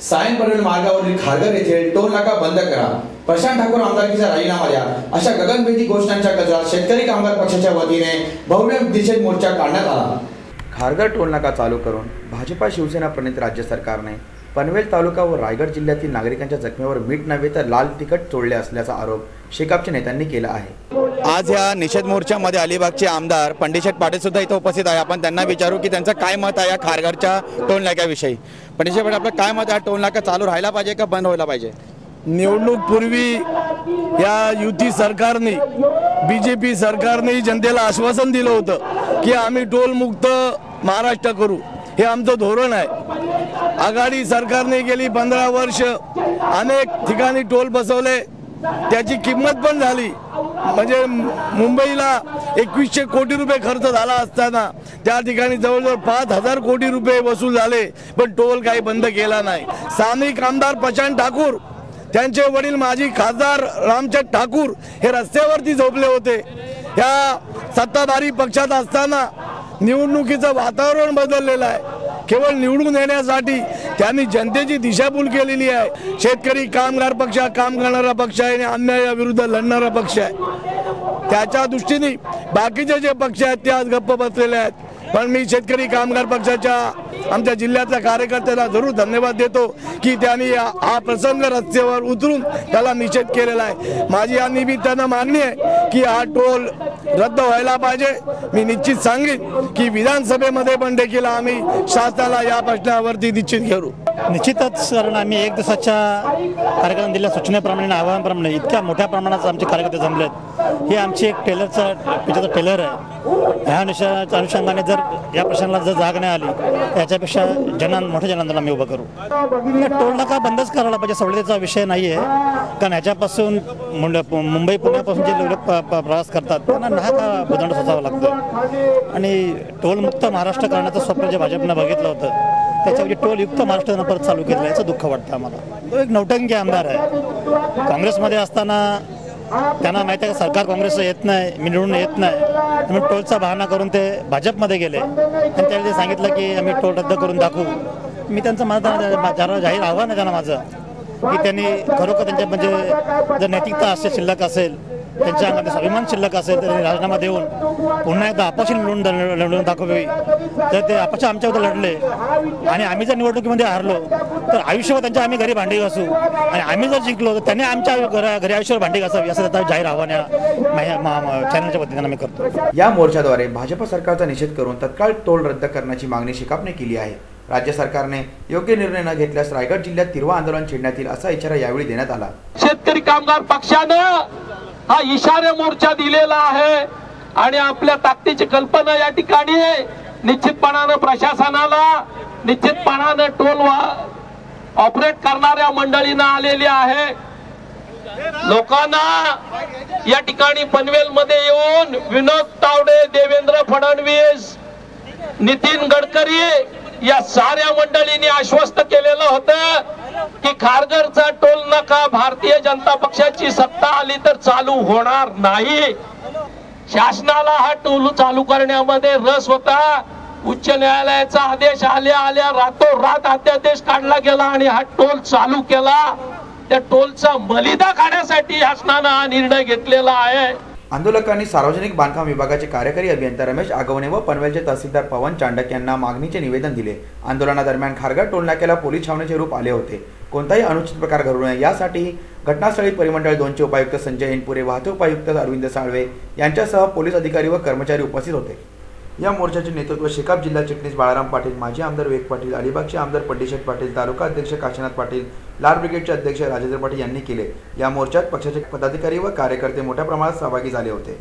सायन पनवेल मार्गावरील खारघर येथील टोल नाका बंद करा. प्रशांत ठाकूर आमदारकीचा राजीनामा द्या. अशा गगनभेदी घोषणांच्या गजरात शेतकरी कामगार पक्षाच्या वतीने भव्य निषेध मोर्चा काढण्यात आला. खारघर टोल नाका चालू करून भाजपा शिवसेना प्रणित राज्य सरकारने पनवेल तालुका व रायगड जिल्ह्यातील नागरिकांच्या जखमेवर मीठ नव्हे तर लाल तिखट चोळले असल्याचा आरोप शेकापच्या नेत्यांनी केला आहे. आज या निषेध मोर्चामध्ये अलिबागचे आमदार पंडितशेठ पाटील सुद्धा इथं उपस्थित आहे. आपण त्यांना विचारू की त्यांचं काय मत आहे या खारघरच्या टोल नाक्याविषयी पंडितशेठ पाटील आपलं काय मत आहे? टोल नाका चालू राहायला पाहिजे का बंद व्हायला पाहिजे? निवडणूक पूर्वी या युती सरकारने बी जे पी सरकारने जनतेला आश्वासन दिलं होतं की आम्ही टोल मुक्त महाराष्ट्र करू. हे आमचं धोरण आहे. आघाडी सरकारने गेली पंधरा वर्ष. अनेक ठिकाणी टोल बसवले. त्याची किंमत पण झाली. म्हणजे मुंबईला एकवीसशे कोटी रुपये खर्च झाला असताना त्या ठिकाणी जवळजवळ पाच हजार कोटी रुपये वसूल झाले. पण टोल काही बंद केला नाही. स्थानिक आमदार प्रशांत ठाकूर त्यांचे वडील माजी खासदार रामचंद ठाकूर हे रस्त्यावरती झोपले होते. ह्या सत्ताधारी पक्षात असताना निवडणुकीचं वातावरण बदललेलं आहे. केवळ निवडून येण्यासाठी त्यांनी जनतेची दिशाभूल केलेली आहे. शेतकरी कामगार पक्ष हा काम करणारा पक्ष आहे आणि अन्यायाविरुद्ध लढणारा पक्ष आहे. त्याच्या दृष्टीने बाकीचे जे पक्ष आहेत ते आज गप्प बसलेले आहेत. पण मी शेतकरी कामगार पक्षाच्या आमच्या जिल्ह्यातल्या कार्यकर्त्याला जरूर धन्यवाद देतो की त्यांनी हा हा प्रसंग रस्त्यावर उतरून त्याला निषेध केलेला आहे. माझी या निमित्तानं मागणी आहे की हा टोल रद्द व्हायला पाहिजे. मी निश्चित सांगेन की विधानसभेमध्ये पण देखील आम्ही शासनाला या प्रश्नावरती निश्चित घेऊ. निश्चितच सर आम्ही एक दिवसाच्या कार्यक्रम दिल्या सूचनेप्रमाणे आणि आवाहनाप्रमाणे इतक्या मोठ्या प्रमाणात आमचे कार्यकर्ते जमले आहेत हे आमची एक टेलरचा पिक्चरचा टेलर आहे. ह्या अनुषा अनुषंगाने जर या प्रश्नाला जर जाग नाही आली त्याच्यापेक्षा याच्यापेक्षा जनान मोठ्या जनांना आम्ही उभं करू. टोल नाका बंदच करायला पाहिजे सवलतीचा विषय नाही आहे कारण ह्याच्यापासून मुंड- मुंबई पुण्यापासून जे लोक प- प- प्रवास करतात त्यांना नाका का बुदंड सोसावं लागतं? आणि टोलमुक्त महाराष्ट्र करण्याचं स्वप्न जे भाजपनं बघितलं होतं त्याच्याऐवजी टोलयुक्त महाराष्ट्र महाराष्ट्रानं परत चालू केलं याचं दुःख वाटतं आम्हाला. तो एक नौटंकी आमदार आहे. काँग्रेसमध्ये असताना त्यांना माहिती आहे का सरकार काँग्रेसचं येत नाही मी निवडून येत नाही. म्हणून टोलचा बहाणा करून ते भाजपमध्ये गेले. आणि त्यावेळी ते सांगितलं की आम्ही टोल रद्द करून दाखवू. मी त्यांचं माझं जरा जाहीर आव्हान आहे त्यांना माझं की त्यांनी खरोखर त्यांच्या म्हणजे जर नैतिकता असेल शिल्लक असेल त्यांच्या अंगात स्वाभिमान शिल्लक असेल तर त्यांनी राजीनामा देऊन पुन्हा एकदा अपक्ष निवडून लढून दाखवावी. तर ते अपक्ष आमच्याबद्दल लढले. आणि आम्ही जर निवडणुकीमध्ये हारलो तर आयुष्यभर त्यांच्या आम्ही घरी भांडी घासू. आणि आम्ही जर जिंकलो तर त्यांनी आमच्या घरा घरी आयुष्यभर भांडी घासावी असं त्याचं जाहीर आव्हान चॅनलच्या वतीने आम्ही करतो. या मोर्चाद्वारे भाजप सरकारचा निषेध करून तत्काळ टोल रद्द करण्याची मागणी शेकापने केली आहे. राज्य सरकारने योग्य निर्णय न घेतल्यास रायगड जिल्ह्यात तिरवा आंदोलन छेडण्यात येईल असा इशारा यावेळी देण्यात आला. शेतकरी कामगार पक्षानं हा इशारे मोर्चा दिलेला आहे आणि आपल्या ताकदीची कल्पना या ठिकाणी निश्चितपणानं प्रशासनाला निश्चितपणानं टोल ऑपरेट करणाऱ्या मंडळींना आलेली आहे. लोकांना या ठिकाणी पनवेल मध्ये येऊन विनोद तावडे देवेंद्र फडणवीस नितीन गडकरी या साऱ्या मंडळींनी आश्वस्त केलेलं होतं की खारघरचा टोल नका भारतीय जनता पक्षाची सत्ता आली तर चालू होणार नाही. शासनाला हा टोल चालू करण्यामध्ये रस होता. उच्च न्यायालयाचा आदेश आल्या आल्या रातोरात अध्यादेश काढला गेला आणि हा टोल चालू केला. त्या टोलचा मलिदा काढण्यासाठी शासनानं हा निर्णय घेतलेला आहे. आंदोलकांनी सार्वजनिक बांधकाम विभागाचे कार्यकारी अभियंता रमेश आगवणे व पनवेलचे तहसीलदार पवन चांडक यांना मागणीचे निवेदन दिले. आंदोलनादरम्यान खारघर टोल नाक्याला पोलीस छावणीचे रूप आले होते. कोणताही अनुचित प्रकार घडू नये. यासाठी घटनास्थळी परिमंडळ दोनचे उपायुक्त संजय एनपुरे वाहतूक उपायुक्त अरविंद साळवे यांच्यासह पोलीस अधिकारी व कर्मचारी उपस्थित होते. या मोर्चाचे नेतृत्व शेकाप जिल्हा चिटणीस बाळाराम पाटील माजी आमदार वेग पाटील अलिबागचे आमदार पंडिशेठ पाटील तालुका अध्यक्ष काशीनाथ पाटील लाल ब्रिगेडचे अध्यक्ष राजेंद्र पाटील यांनी केले. या मोर्चात पक्षाचे पदाधिकारी व कार्यकर्ते मोठ्या प्रमाणात सहभागी झाले होते.